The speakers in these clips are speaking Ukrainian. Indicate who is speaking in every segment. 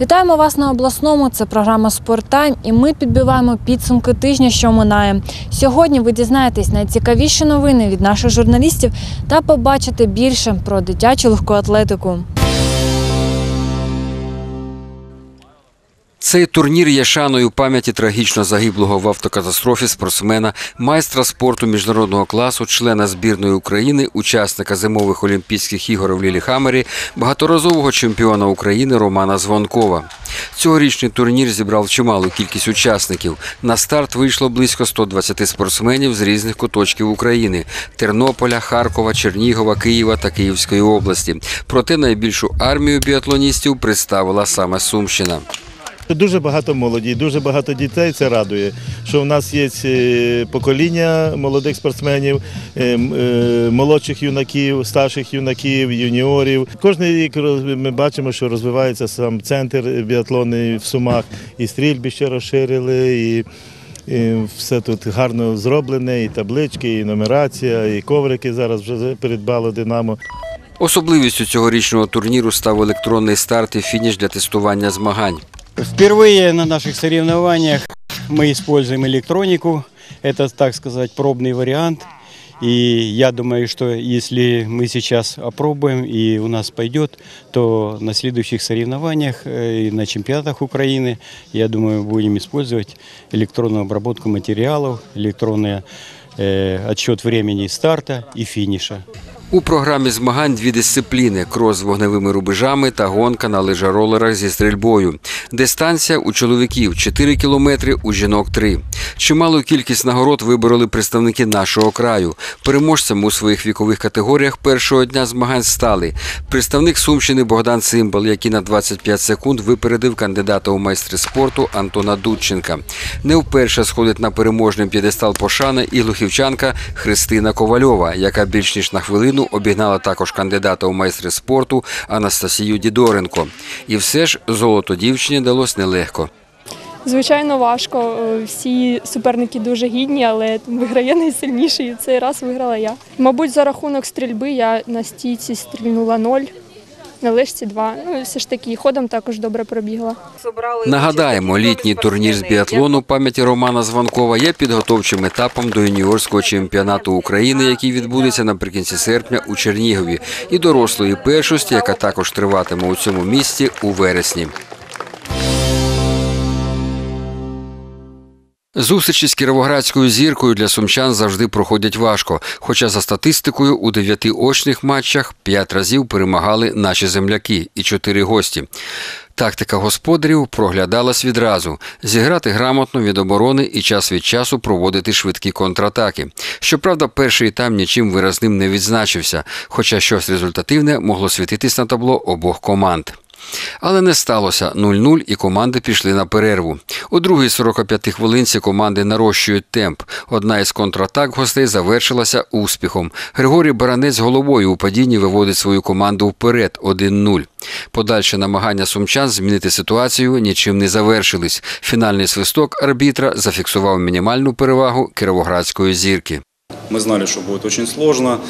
Speaker 1: Вітаємо вас на обласному. Це програма «Спорттайм» і ми підбиваємо підсумки тижня, що минає. Сьогодні ви дізнаєтесь найцікавіші новини від наших журналістів та побачите більше про дитячу легку
Speaker 2: Цей турнір є шаною пам'яті трагічно загиблого в автокатастрофі спортсмена, майстра спорту міжнародного класу, члена збірної України, учасника зимових Олімпійських ігор в Ліліхамері, багаторазового чемпіона України Романа Звонкова. Цьогорічний турнір зібрав чималу кількість учасників. На старт вийшло близько 120 спортсменів з різних куточків України: Тернополя, Харкова, Чернігова, Києва та Київської області. Проте найбільшу армію біатлоністів представила саме Сумщина.
Speaker 3: Дуже багато молоді, дуже багато дітей. Це радує, що в нас є е, покоління молодих спортсменів, е, е, молодших юнаків, старших юнаків, юніорів. Кожний рік ми бачимо, що розвивається сам центр біатлонний в Сумах, і стрільби ще розширили, і, і все тут гарно зроблене, і таблички, і нумерація, і коврики зараз вже передбало Динамо.
Speaker 2: Особливістю цьогорічного турніру став електронний старт і фініш для тестування змагань.
Speaker 4: Впервые на наших соревнованиях мы используем электронику. Это, так сказать, пробный вариант. И я думаю, что если мы сейчас опробуем и у нас пойдет, то на следующих соревнованиях э, и на чемпионатах Украины, я думаю, будем использовать электронную обработку материалов, электронный э, отсчет времени старта и финиша.
Speaker 2: У програмі змагань дві дисципліни: крос з вогневими рубежами та гонка на лижаролерах зі стрільбою. Дистанція у чоловіків 4 кілометри, у жінок 3. Чималу кількість нагород вибороли представники нашого краю. Переможцем у своїх вікових категоріях першого дня змагань стали представник Сумщини Богдан Цимбал, який на 25 секунд випередив кандидата у майстри спорту Антона Дудченка. Не вперше сходить на переможний п'єдестал пошани і глухівчанка Христина Ковальова, яка більш ніж на хвилину обігнала також кандидата у майстри спорту Анастасію Дідоренко. І все ж золото дівчині далось нелегко.
Speaker 5: Звичайно, важко. Е, Всі суперники дуже гідні, але виграє найсильніший. Цей раз виграла я. Мабуть, за рахунок стрільби я на стійці стрільнула 0, на лишці два. Ну, все ж таки, ходом також добре пробігла.
Speaker 2: Нагадаємо, літній турнір з біатлону пам'яті Романа Званкова є підготовчим етапом до юніорського чемпіонату України, який відбудеться наприкінці серпня у Чернігові, і дорослої першості, яка також триватиме у цьому місті у вересні. Зустрічі з кіровоградською зіркою для сумчан завжди проходять важко. Хоча за статистикою у дев'яти очних матчах п'ять разів перемагали наші земляки і чотири гості. Тактика господарів проглядалась відразу: зіграти грамотно від оборони і час від часу проводити швидкі контратаки. Щоправда, перший там нічим виразним не відзначився, хоча щось результативне могло світитись на табло обох команд. Але не сталося 0-0 і команди пішли на перерву. У другій 45 хвилинці команди нарощують темп. Одна із контратак гостей завершилася успіхом. Григорій Баранець головою у падінні виводить свою команду вперед 1-0. Подальше намагання сумчан змінити ситуацію нічим не завершились. Фінальний свисток арбітра зафіксував мінімальну перевагу кіровоградської зірки.
Speaker 6: Мы знали, что будет очень сложно.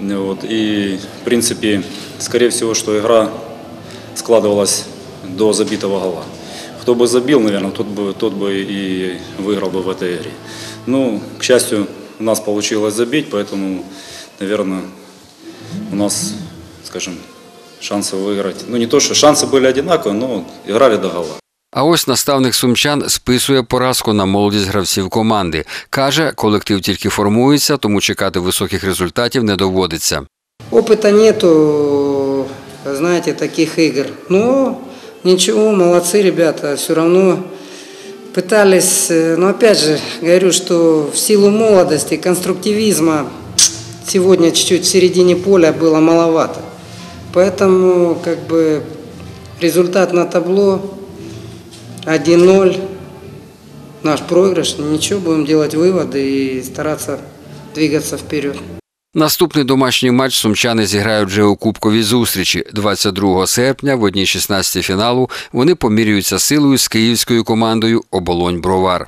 Speaker 6: Вот, и, в принципе, скорее всего, что складывалась до забитого гола. Кто бы забил, наверное, тот бы, тот бы и выиграл бы в этой игре. Ну, к счастью, у нас получилось забить, поэтому, наверное, у нас, скажем, шансов выиграть. Ну, не то, что шансы были одинаковые, но играли до гола.
Speaker 2: А ось наставник сумчан списує поразку на молодість гравців команди. Каже, колектив тільки формується, тому чекати високих результатів не доводиться.
Speaker 7: Опыта нету, знаете, таких игр. Но ничего, молодцы ребята, все равно пытались, э, но опять же, говорю, что в силу молодости, конструктивизма сегодня чуть-чуть в середине поля было маловато. Поэтому как бы результат на табло 1-0, наш проигрыш. Ничего, будем делать выводы и стараться двигаться вперед.
Speaker 2: Наступний домашній матч сумчани зіграють вже у кубковій зустрічі. 22 серпня в одній 16 фіналу вони поміряються силою з київською командою Оболонь Бровар.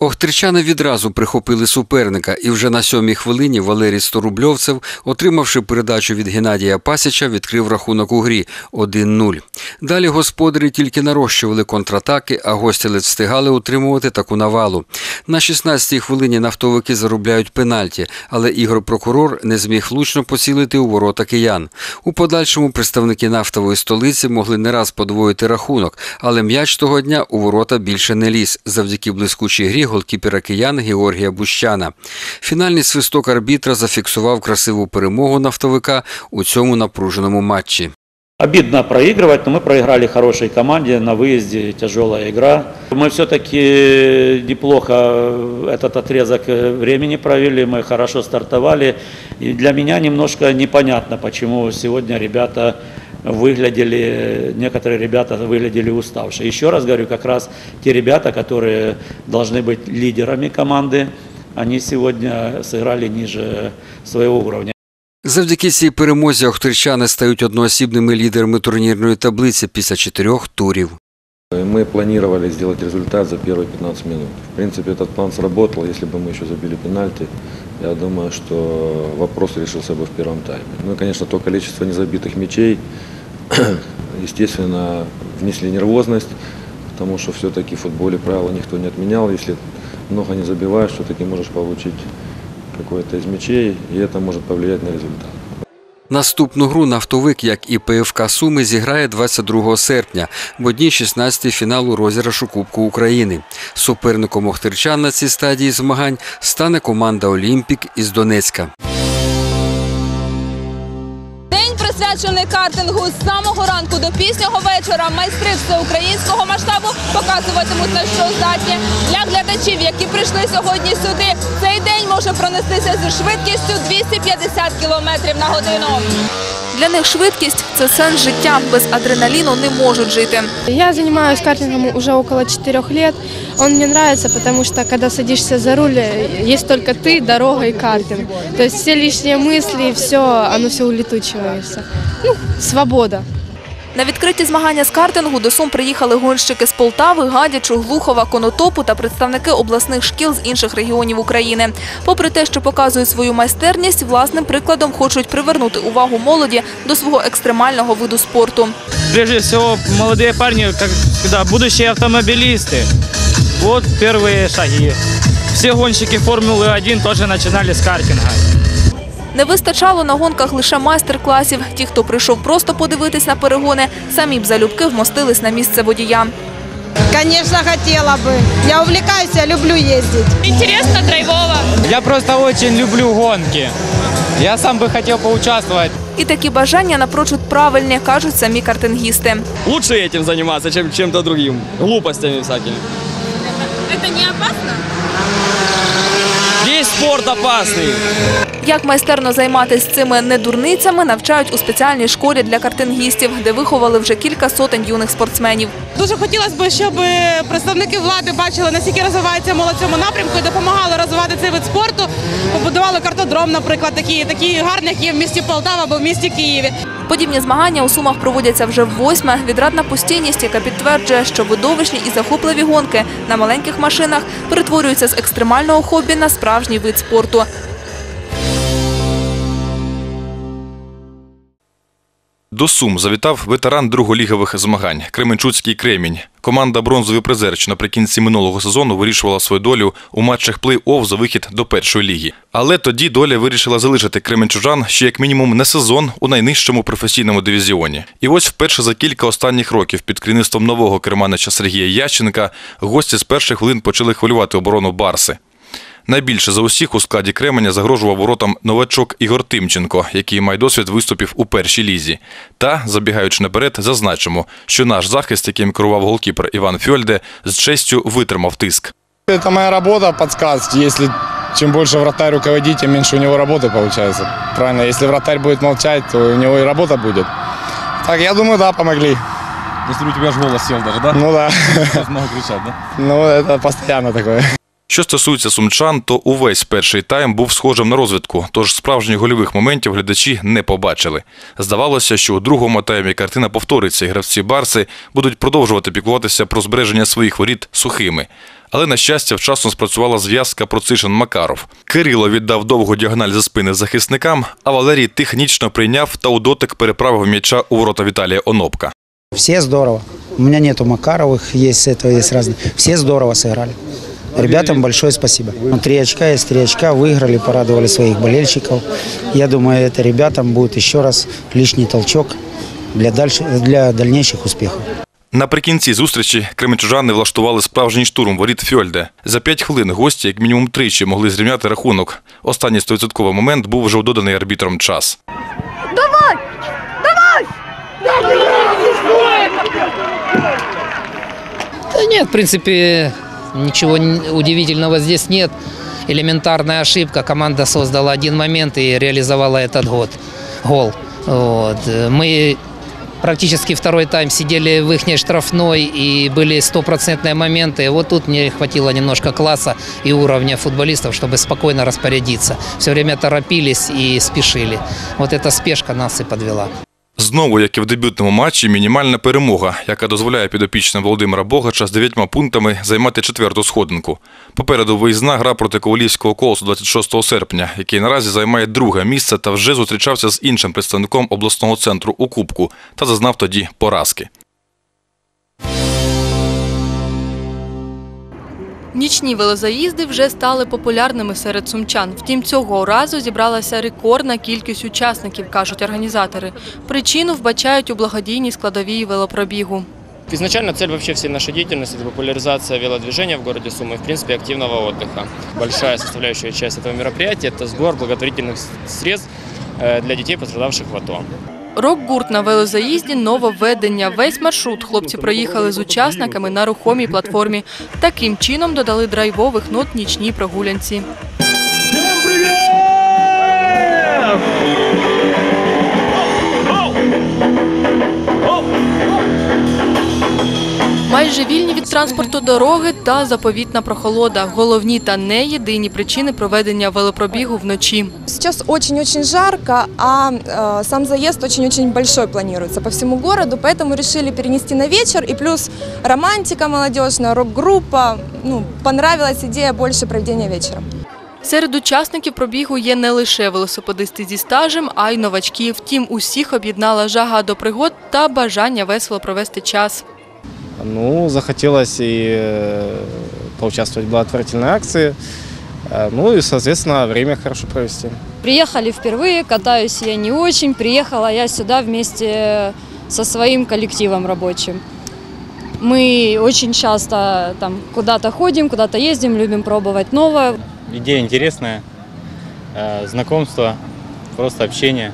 Speaker 2: Охтирчани відразу прихопили суперника, і вже на сьомій хвилині Валерій Сторубльовцев, отримавши передачу від Геннадія Пасіча, відкрив рахунок у грі 1-0. Далі господарі тільки нарощували контратаки, а гості ледь встигали утримувати таку навалу. На 16-й хвилині нафтовики заробляють пенальті, але Ігор Прокурор не зміг влучно поцілити у ворота киян. У подальшому представники нафтової столиці могли не раз подвоїти рахунок, але м'яч того дня у ворота більше не ліз завдяки блискучій грі голкіпера киян Георгія Бущана. Фінальний свисток арбітра зафіксував красиву перемогу нафтовика у цьому напруженому матчі.
Speaker 8: Обидно проигрывать, но мы проиграли хорошей команде на выезде, тяжелая игра. Мы все-таки неплохо этот отрезок времени провели, мы хорошо стартовали. И для меня немножко непонятно, почему сегодня ребята выглядели, некоторые ребята выглядели уставшие. Еще раз говорю, как раз те ребята, которые должны быть лидерами команды, они сегодня сыграли ниже своего уровня.
Speaker 2: Завдяки цій перемозі охтирчани стають одноосібними лідерами турнірної таблиці після чотирьох турів.
Speaker 9: Мы планировали сделать результат за первые 15 минут. В принципе, этот план сработал. Если бы мы еще забили пенальти, я думаю, что вопрос решился бы в первом тайме. Ну и, конечно, то количество незабитых мячей, естественно, внесли нервозность, потому что все-таки в футболе правила никто не отменял. Если много не забиваешь, все-таки можешь получить какой-то из мячей, и это может повлиять на результат.
Speaker 2: Наступну гру нафтовик, як і ПФК Суми, зіграє 22 серпня в одній 16 фіналу розіграшу Кубку України. Суперником охтирчан на цій стадії змагань стане команда Олімпік із Донецька.
Speaker 10: Присвячений картингу з самого ранку до пізнього вечора. Майстри всеукраїнського масштабу показуватимуть на що здатні. Для глядачів, які прийшли сьогодні сюди, цей день може пронестися зі швидкістю 250 км на годину. Для них швидкість це сенс життя. Без адреналіну не можуть жити.
Speaker 11: Я занимаюсь картингом уже около четырех лет. Он мне нравится, потому что когда садишься за руль, есть только ты, дорога и картинг. То есть все лишние мысли, все, оно все улетучивается. Ну, свобода.
Speaker 10: На відкриті змагання з картингу до Сум приїхали гонщики з Полтави, Гадячу, Глухова, Конотопу та представники обласних шкіл з інших регіонів України. Попри те, що показують свою майстерність, власним прикладом хочуть привернути увагу молоді до свого екстремального виду спорту.
Speaker 12: Прежде всего, молодые парни, как всегда, будущие автомобилисты. Вот первые шаги. Все гонщики Формулы-1 тоже начинали с картинга.
Speaker 10: Не вистачало на гонках лише майстер-класів. Ті, хто прийшов просто подивитись на перегони, самі б залюбки вмостились на місце водія.
Speaker 7: Конечно, хотела бы. Я увлекаюсь, я люблю ездить.
Speaker 10: Інтересно, драйвово.
Speaker 12: Я просто очень люблю гонки. Я сам бы хотел поучаствовать.
Speaker 10: І такі бажання напрочуд правильні, кажуть самі картингісти.
Speaker 12: Лучше этим заниматься, чем чем-то другим. Глупостями всякими.
Speaker 10: Це не опасно?
Speaker 12: Весь спорт опасный.
Speaker 10: Як майстерно займатися цими недурницями, навчають у спеціальній школі для картингістів, де виховали вже кілька сотень юних спортсменів.
Speaker 7: Дуже хотілося б, щоб представники влади бачили, наскільки розвивається молодь цьому напрямку і допомагали розвивати цей вид спорту. Побудували картодром, наприклад, такі, такі гарні, які є в місті Полтава або в місті Києві.
Speaker 10: Подібні змагання у Сумах проводяться вже восьме. Відрадна постійність, яка підтверджує, що видовищні і захопливі гонки на маленьких машинах перетворюються з екстремального хобі на справжній вид спорту.
Speaker 13: До Сум завітав ветеран друголігових змагань Кременчуцький Кремінь. Команда бронзовий призер, що наприкінці минулого сезону вирішувала свою долю у матчах плей-офф за вихід до першої ліги. Але тоді доля вирішила залишити кременчужан ще як мінімум не сезон у найнижчому професійному дивізіоні. І ось вперше за кілька останніх років під керівництвом нового керманича Сергія Ященка гості з перших хвилин почали хвилювати оборону Барси. Найбільше за усіх у складі Кременя загрожував воротам новачок Ігор Тимченко, який має досвід виступів у першій лізі. Та, забігаючи наперед, зазначимо, що наш захист, яким керував голкіпер Іван Фьольде, з честю витримав тиск.
Speaker 14: Это моя работа подсказать. Если чем больше вратарь руководит, тем меньше у него работы получается. Правильно, если вратарь будет молчать, то у него и работа будет. Так, я думаю, да, помогли.
Speaker 12: Если у тебя же голос сел даже, да?
Speaker 14: Ну да,
Speaker 12: Много кричать, да?
Speaker 14: ну это постоянно такое.
Speaker 13: Що стосується сумчан, то увесь перший тайм був схожим на розвідку, тож справжніх гольових моментів глядачі не побачили. Здавалося, що у другому таймі картина повториться, і гравці Барси будуть продовжувати піклуватися про збереження своїх воріт сухими. Але на щастя, вчасно спрацювала зв'язка Процишин Макаров. Кирило віддав довгу діагональ за спини захисникам, а Валерій технічно прийняв та у дотик переправив м'яча у ворота Віталія Онопка.
Speaker 15: Все здорово. У меня нету Макаровых, есть этого, есть разные. Все здорово сыграли. Ребятам большое спасибо. Ну, Три очка есть три очка, выиграли, порадовали своих болельщиков. Я думаю, это ребятам будет еще раз лишний толчок для, дальше, для дальнейших успехов.
Speaker 13: Наприкінці зустрічі кременчужани влаштували справжній штурм воріт Фьольде. За п'ять хвилин гості як мінімум тричі могли зрівняти рахунок. Останній стовідсотковий момент був вже доданий арбітром час.
Speaker 16: Давай! Давай!
Speaker 17: Да нет, в принципе, ничего удивительного здесь нет. Элементарная ошибка. Команда создала один момент и реализовала этот год, гол. Вот. Мы практически второй тайм сидели в их штрафной и были стопроцентные моменты. Вот тут мне хватило немножко класса и уровня футболистов, чтобы спокойно распорядиться. Все время торопились и спешили. Вот эта спешка нас и подвела.
Speaker 13: Знову, як і в дебютному матчі, мінімальна перемога, яка дозволяє підопічним Володимира Богача з дев'ятьма пунктами займати четверту сходинку. Попереду виїзна гра проти Ковалівського колосу 26 серпня, який наразі займає друге місце та вже зустрічався з іншим представником обласного центру у Кубку та зазнав тоді поразки.
Speaker 18: Нічні велозаїзди вже стали популярними серед сумчан. Втім, цього разу зібралася рекордна кількість учасників, кажуть організатори. Причину вбачають у благодійній складовій велопробігу.
Speaker 19: Изначально цель вообще всей нашей деятельности – это популяризация велодвижения в городе Сумы и, в принципе, активного отдыха. Большая составляющая часть этого мероприятия – это сбор благотворительных средств э, для детей, пострадавших в АТО.
Speaker 18: Рок-гурт на велозаїзді – нововведення. Весь маршрут хлопці проїхали з учасниками на рухомій платформі. Таким чином додали драйвових нот нічній прогулянці. Майже вільні від транспорту дороги та заповітна прохолода. Головні та не єдині причини проведення велопробігу вночі.
Speaker 10: Сейчас очень-очень жарко, а э, сам заезд очень-очень большой планируется по всему городу, поэтому решили перенести на вечер. И плюс романтика молодежная, рок-группа. Ну, понравилась идея больше проведения вечера.
Speaker 18: Серед учасників пробігу є не лише велосипедисти зі стажем, а й новачки. Втім, усіх об'єднала жага до пригод та бажання весело провести час.
Speaker 20: Ну, захотелось и э, поучаствовать в благотворительной акции. Э, Ну и, соответственно, время хорошо провести.
Speaker 21: Приехали впервые, катаюсь я не очень. Приехала я сюда вместе со своим коллективом рабочим. Мы очень часто там куда-то ходим, куда-то ездим, любим пробовать новое.
Speaker 22: Идея интересная, э, знакомство, просто общение.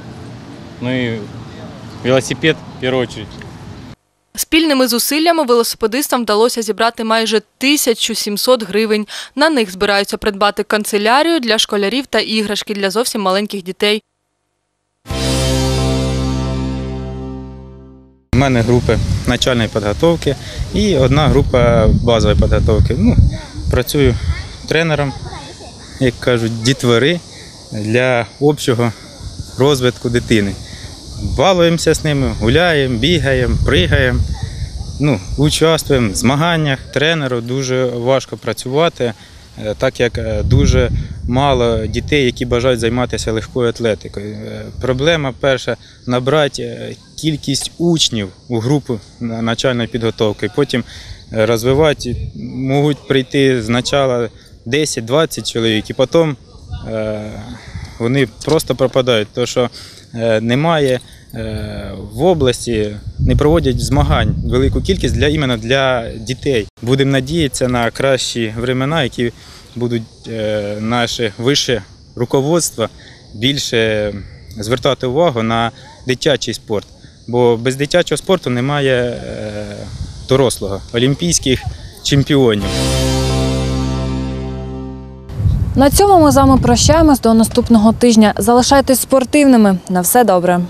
Speaker 22: Ну и велосипед в первую очередь.
Speaker 18: Спільними зусиллями велосипедистам вдалося зібрати майже 1700 гривень. На них збираються придбати канцелярію для школярів та іграшки для зовсім маленьких дітей.
Speaker 23: У мене групи начальної підготовки і одна група базової підготовки. Ну, працюю тренером, як кажуть, дітвори для общого розвитку дитини. Балуємося з ними, гуляємо, бігаємо, пригаємо, ну, участвуємо в змаганнях. Тренеру дуже важко працювати, е, так як е, дуже мало дітей, які бажають займатися легкою атлетикою. Е, Проблема перша набрати кількість учнів у групу на- начальної підготовки. Потім розвивати можуть прийти спочатку 10-20 чоловік, і потім вони просто пропадають, тому що немає е, в області, не проводять змагань велику кількість для іменно для дітей. Будемо надіятися на кращі времена, які будуть е, наше вище руководство більше звертати увагу на дитячий спорт. Бо без дитячого спорту немає е, дорослого, олімпійських чемпіонів.
Speaker 1: На цьому ми з вами прощаємось до наступного тижня. Залишайтесь спортивними. На все добре.